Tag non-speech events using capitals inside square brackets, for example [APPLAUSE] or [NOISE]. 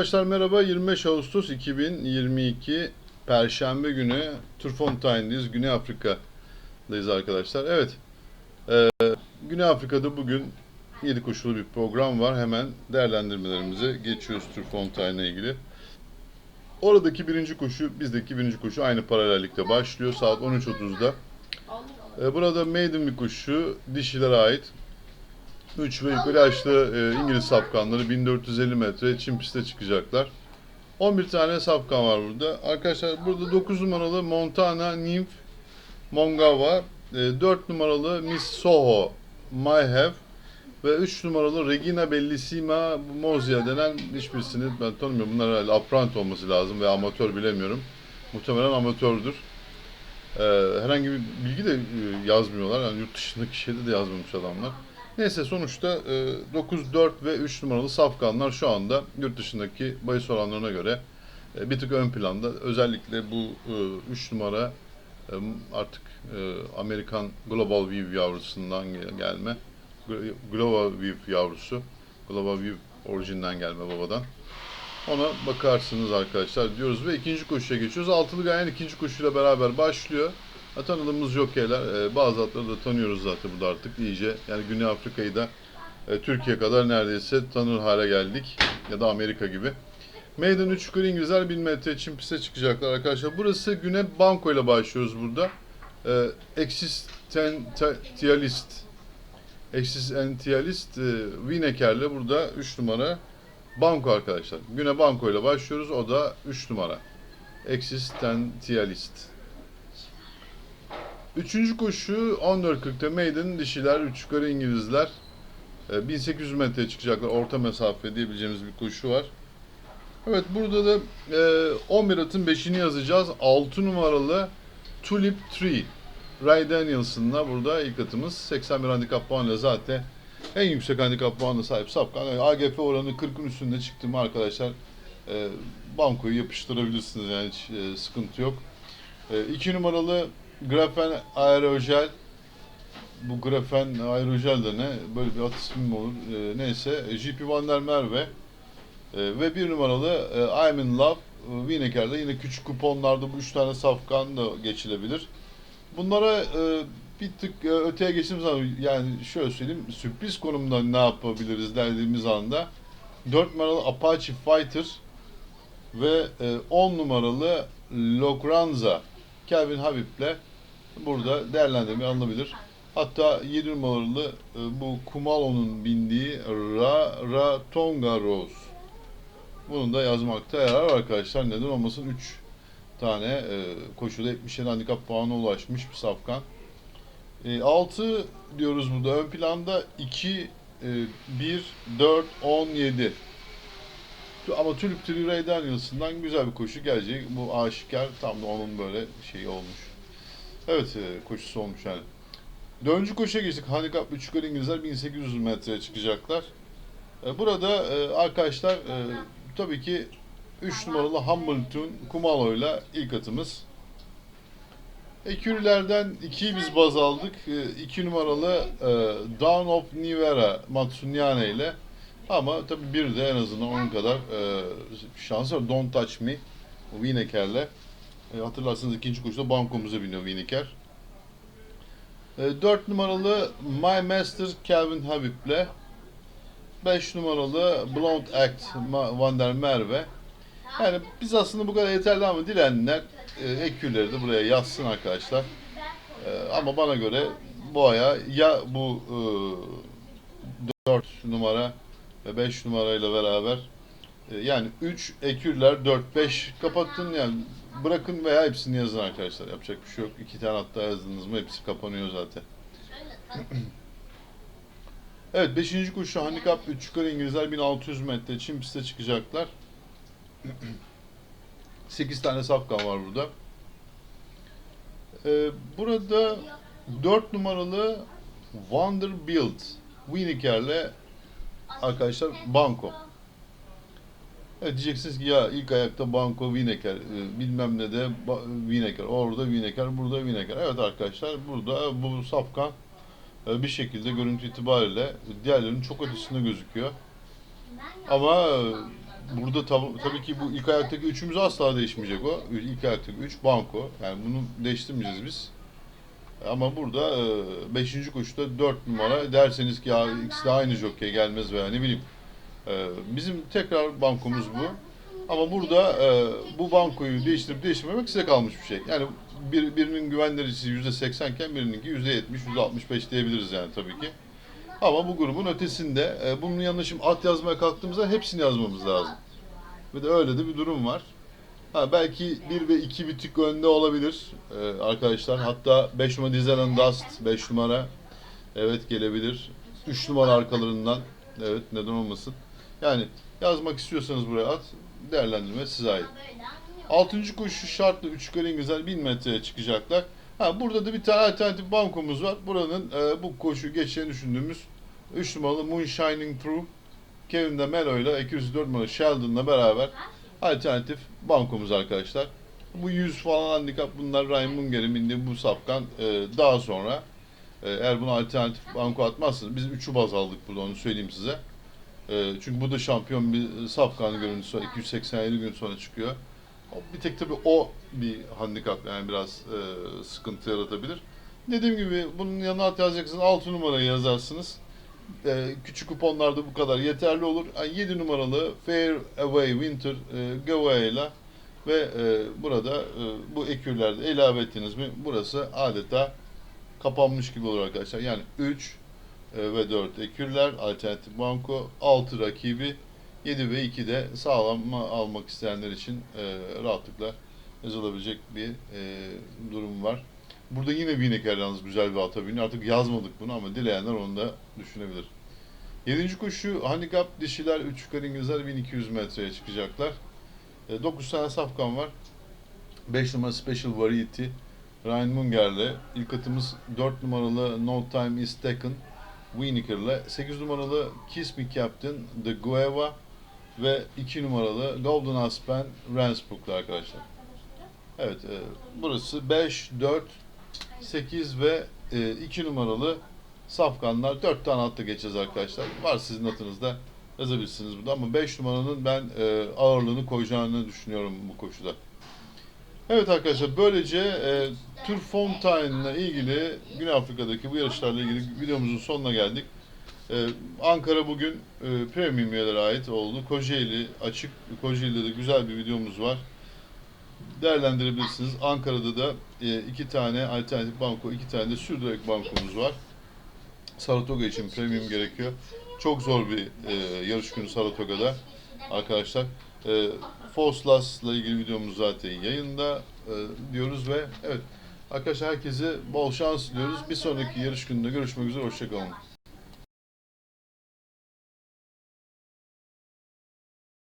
Arkadaşlar merhaba 25 Ağustos 2022 Perşembe günü Turfontain'deyiz. Güney Afrika'dayız arkadaşlar. Evet. Ee, Güney Afrika'da bugün 7 koşulu bir program var. Hemen değerlendirmelerimize geçiyoruz Turfontain'le ilgili. Oradaki birinci koşu, bizdeki birinci koşu aynı paralellikte başlıyor. Saat 13.30'da. Ee, burada maiden bir koşu, dişilere ait. 3 ve yukarı yaşlı e, İngiliz safkanları 1450 metre çim piste çıkacaklar. 11 tane safkan var burada. Arkadaşlar burada 9 numaralı Montana Nymph Mongawa, e, 4 numaralı Miss Soho My Have ve 3 numaralı Regina Bellissima Mozia denen hiçbirisini ben tanımıyorum. Bunlar herhalde apprent olması lazım veya amatör bilemiyorum. Muhtemelen amatördür. E, herhangi bir bilgi de e, yazmıyorlar. Yani yurt dışındaki şeyde de yazmamış adamlar. Neyse sonuçta e, 9, 4 ve 3 numaralı safkanlar şu anda yurt dışındaki bahis oranlarına göre e, bir tık ön planda. Özellikle bu 3 numara e, artık e, Amerikan Global View yavrusundan gel- gelme. Glo- Global View yavrusu. Global View orijinden gelme babadan. Ona bakarsınız arkadaşlar diyoruz ve ikinci koşuya geçiyoruz. Altılı Gayen ikinci koşuyla beraber başlıyor. Tanıdığımız jokeyler, e, bazı atları da tanıyoruz zaten burada artık iyice. Yani Güney Afrika'yı da e, Türkiye kadar neredeyse tanır hale geldik. Ya da Amerika gibi. Maiden 3 yukarı İngilizler 1000 metre için piste çıkacaklar arkadaşlar. Burası güne banko ile başlıyoruz burada. E, Existentialist Existentialist e, Wineker'le burada 3 numara banko arkadaşlar. Güne banko ile başlıyoruz. O da 3 numara. Existentialist. Üçüncü koşu 14.40'ta Maiden dişiler, üç yukarı İngilizler. E, 1800 metre çıkacaklar. Orta mesafe diyebileceğimiz bir koşu var. Evet burada da e, 11 atın 5'ini yazacağız. 6 numaralı Tulip Tree. Ray Danielson'la burada ilk atımız. 81 handikap puanıyla zaten en yüksek handikap puanına sahip Safkan. Yani AGF oranı 40'ın üstünde çıktı mı arkadaşlar e, bankoyu yapıştırabilirsiniz yani hiç e, sıkıntı yok. 2 numaralı Grafen aerojel bu grafen aerojel de ne? Böyle bir at ismi mi olur? E, neyse. JP Van der Merwe e, ve bir numaralı e, I'm in Love Wienerker'de yine küçük kuponlarda bu üç tane safkan da geçilebilir. Bunlara e, bir tık e, öteye geçtiğimiz zaman yani şöyle söyleyeyim sürpriz konumda ne yapabiliriz dediğimiz anda 4 numaralı Apache Fighter ve e, 10 numaralı Logranza Kelvin Habib'le burada değerlendirme alınabilir. Hatta 7 numaralı e, bu Kumalo'nun bindiği Ra Ratonga Rose. Bunun da yazmakta yarar var arkadaşlar. Neden olmasın 3 tane e, koşuda 77 handikap puanına ulaşmış bir safkan. E, 6 diyoruz burada. Ön planda 2, e, 1, 4, 17. Ama Tulip Tree Ray Daniels'ından güzel bir koşu gelecek. Bu aşikar tam da onun böyle şeyi olmuş. Evet e, koşusu olmuş yani. Dördüncü koşuya geçtik. Handikap 3 yukarı İngilizler 1800 metreye çıkacaklar. E, Burada e, arkadaşlar tabii ki 3 numaralı Hamilton Kumalo ile ilk atımız. Ekürülerden 2'yi biz baz aldık. 2 numaralı Dawn of Nivera Matsunyane ile ama tabii bir de en azından onun kadar e, şansı var. Don't Touch Me Wineker'le. E, hatırlarsanız ikinci koşuda bankomuza biniyor Wineker. E, 4 numaralı My Master Calvin Habib'le 5 numaralı Blonde Act Van der Merwe. Yani biz aslında bu kadar yeterli ama dilenenler e, ekürleri de buraya yazsın arkadaşlar. E, ama bana göre bu aya ya bu e, 4 numara ve 5 numarayla beraber e, yani 3 ekürler 4 5 kapatın yani bırakın veya hepsini yazın arkadaşlar. Yapacak bir şey yok. İki tane hatta yazdınız mı hepsi kapanıyor zaten. [CLEARS THROAT] Evet 5. koşu handikap 3 yukarı İngilizler 1600 metre çim piste çıkacaklar. [CLEARS THROAT] 8 tane safkan var burada. Ee, burada 4 numaralı Vanderbilt Winiker'le arkadaşlar Banko. Evet diyeceksiniz ki ya ilk ayakta Banko Wineker e, bilmem ne de Wineker orada Wineker burada Wineker. Evet arkadaşlar burada bu safkan e, bir şekilde görüntü itibariyle diğerlerinin çok ötesinde gözüküyor. Ama e, burada tab- tabii ki bu ilk ayaktaki üçümüz asla değişmeyecek o. İlk ayaktaki üç banko. Yani bunu değiştirmeyeceğiz biz. Ama burada 5. koşuda 4 numara derseniz ki ya ikisi de aynı jockey gelmez veya ne bileyim. E, bizim tekrar bankomuz bu. Ama burada e, bu bankoyu değiştirip değiştirmemek size kalmış bir şey. Yani bir, birinin güven derecesi %80 iken birininki %70, %65 diyebiliriz yani tabii ki. Ama bu grubun ötesinde e, bunun yanına şimdi at yazmaya kalktığımızda hepsini yazmamız lazım. Ve de öyle de bir durum var. Ha, belki 1 ve 2 bir tık önde olabilir e, arkadaşlar. Hatta 5 numara Dizel Dust 5 numara evet gelebilir. 3 numara arkalarından evet neden olmasın. Yani yazmak istiyorsanız buraya at değerlendirme size ait. 6. koşu şartlı 3 yukarı İngilizler 1000 metreye çıkacaklar. Ha, burada da bir tane alternatif bankomuz var. Buranın e, bu koşu geçeceğini düşündüğümüz 3 numaralı Moonshining Through Kevin de Melo ile 204 numaralı Sheldon'la beraber alternatif bankomuz arkadaşlar. Bu 100 falan handikap bunlar Ryan Munger'in bindiği bu safkan e, daha sonra e, eğer bunu alternatif banko atmazsanız biz 3'ü baz aldık burada onu söyleyeyim size. E, çünkü bu da şampiyon bir safkan görüntüsü var. 287 gün sonra çıkıyor. Bir tek tabii o bir handikap yani biraz e, sıkıntı yaratabilir. Dediğim gibi bunun yanına at yazacaksınız 6 numarayı yazarsınız. E, küçük kuponlarda bu kadar yeterli olur. 7 numaralı Fair Away Winter e, Gaway ile ve e, burada e, bu ekürlerde ilave ettiniz mi burası adeta kapanmış gibi olur arkadaşlar. Yani 3 e, ve 4 ekürler, alternatif banko, 6 rakibi, 7 ve 2 de sağlam almak isteyenler için e, rahatlıkla yazılabilecek bir e, durum var. Burada yine Bineker yalnız güzel bir ata biniyor. Artık yazmadık bunu ama dileyenler onu da düşünebilir. 7. koşu handikap dişiler 3 yukarı İngilizler 1200 metreye çıkacaklar. 9 tane safkan var. 5 numara Special Variety Ryan Munger'le. İlk atımız 4 numaralı No Time Is Taken Wienicker'le. 8 numaralı Kiss Me Captain The Gueva ve 2 numaralı Golden Aspen Ransbrook'la arkadaşlar. Evet, e, burası 5, 4, 8 ve 2 numaralı safkanlar. 4 tane atla geçeceğiz arkadaşlar. Var sizin atınızda yazabilirsiniz burada ama 5 numaranın ben e, ağırlığını koyacağını düşünüyorum bu koşuda. Evet arkadaşlar böylece e, Tour Fontaine'la ilgili Güney Afrika'daki bu yarışlarla ilgili videomuzun sonuna geldik. E, Ankara bugün e, premium üyelere ait oldu. Kocaeli açık. Kocaeli'de de güzel bir videomuz var. Değerlendirebilirsiniz. Ankara'da da e, iki tane alternatif banko, iki tane de sürdürek bankomuz var. Saratoga için premium gerekiyor. Çok zor bir e, yarış günü Saratoga'da arkadaşlar. E, Foslas'la ilgili videomuz zaten yayında e, diyoruz ve evet arkadaşlar herkese bol şans diliyoruz. Bir sonraki yarış gününde görüşmek üzere. Hoşçakalın.